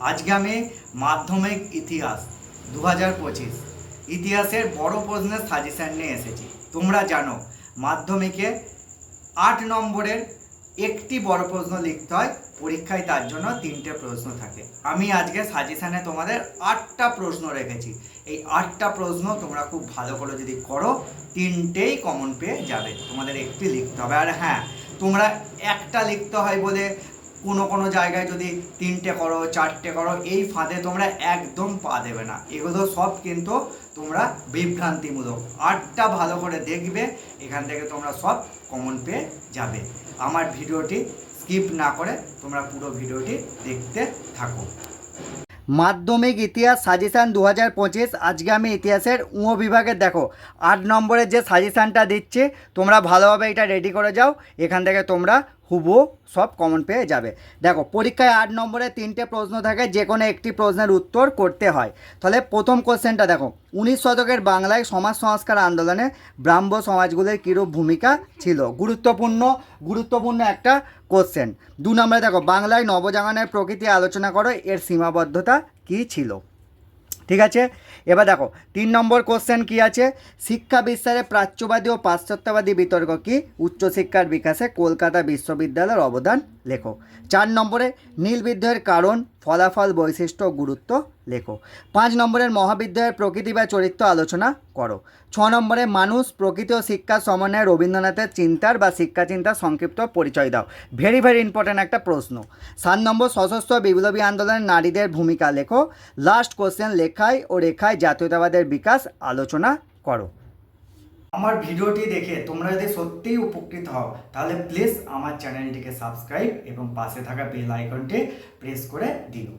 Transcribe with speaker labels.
Speaker 1: আজকে আমি মাধ্যমিক ইতিহাস দু হাজার পঁচিশ। ইতিহাসের বড় প্রশ্নের সাজেশান নিয়ে এসেছি। তোমরা জানো, মাধ্যমিকে আট নম্বরের একটি বড় প্রশ্ন লিখতে হয় পরীক্ষায়, তার জন্য তিনটে প্রশ্ন থাকে। আমি আজকে সাজেশানে তোমাদের আটটা প্রশ্ন রেখেছি। এই আটটা প্রশ্ন তোমরা খুব ভালো করে যদি করো, তিনটেই কমন পেয়ে যাবে। তোমাদের একটি লিখতে হবে। আর হ্যাঁ তোমরা একটা লিখতে হয় বলে কোনো কোনো জায়গায় যদি তিনটে করো, চারটে করো, এই ফাঁদে তোমরা একদম পা দেবে না। এগুলো সব কিন্তু তোমরা বিভ্রান্তিমূলক। আটটা ভালো করে দেখবে, এখান থেকে তোমরা সব কমন পেয়ে যাবে। আমার ভিডিওটি স্কিপ না করে তোমরা পুরো ভিডিওটি দেখতে থাকো। মাধ্যমিক ইতিহাস সাজেশান দু হাজার পঁচিশ, আজকে আমি ইতিহাসের উঁ বিভাগের দেখো। আট নম্বরের যে সাজেশানটা দিচ্ছি, তোমরা ভালোভাবে এটা রেডি করে যাও। এখান থেকে তোমরা হুবু সব কমন পেয়ে যাবে। দেখো, পরীক্ষায় আট নম্বরে তিনটে প্রশ্ন থাকে যে কোনো একটি প্রশ্নের উত্তর করতে হয়। তাহলে প্রথম কোশ্চেনটা দেখো, উনিশ শতকের বাংলায় সমাজ সংস্কার আন্দোলনে ব্রাহ্ম সমাজগুলির কীরূপ ভূমিকা ছিল? গুরুত্বপূর্ণ গুরুত্বপূর্ণ একটা কোশ্চেন দু নম্বরে দেখো, বাংলায় নবজাগরণের প্রকৃতি আলোচনা করো, এর সীমাবদ্ধতা কী ছিল? ঠিক আছে? এবার দেখো, তিন নম্বর কোশ্চেন কি আছে? শিক্ষা বিস্তারে প্রাচ্যবাদী ও পাশ্চাত্যবাদী বিতর্ক কি? উচ্চশিক্ষার বিকাশে কলকাতা বিশ্ববিদ্যালয়ের অবদান লেখো চার নম্বরে নীল বিদ্রোহের কারণ, ফলাফল, বৈশিষ্ট্য, গুরুত্ব লেখো পাঁচ নম্বরের মহাবিদ্যালয়ের প্রকৃতি বা চরিত্র আলোচনা করো। ছ নম্বরে মানুষ, প্রকৃতি ও শিক্ষার সমন্বয়ে রবীন্দ্রনাথের চিন্তার বা শিক্ষা চিন্তার সংক্ষিপ্ত পরিচয় দাও। ভেরি ভেরি ইম্পর্ট্যান্ট একটা প্রশ্ন। সাত নম্বর সশস্ত্র বিপ্লবী আন্দোলনে নারীদের ভূমিকা লেখো। লাস্ট কোশ্চেন লেখায় ও রেখায় জাতীয়তাবাদের বিকাশ আলোচনা করো। আমার ভিডিওটি দেখে তোমরা যদি সত্যিই উপকৃত হও, তাহলে প্লিজ আমার চ্যানেলটিকে সাবস্ক্রাইব এবং পাশে থাকা বেল আইকনটি প্রেস করে দিও।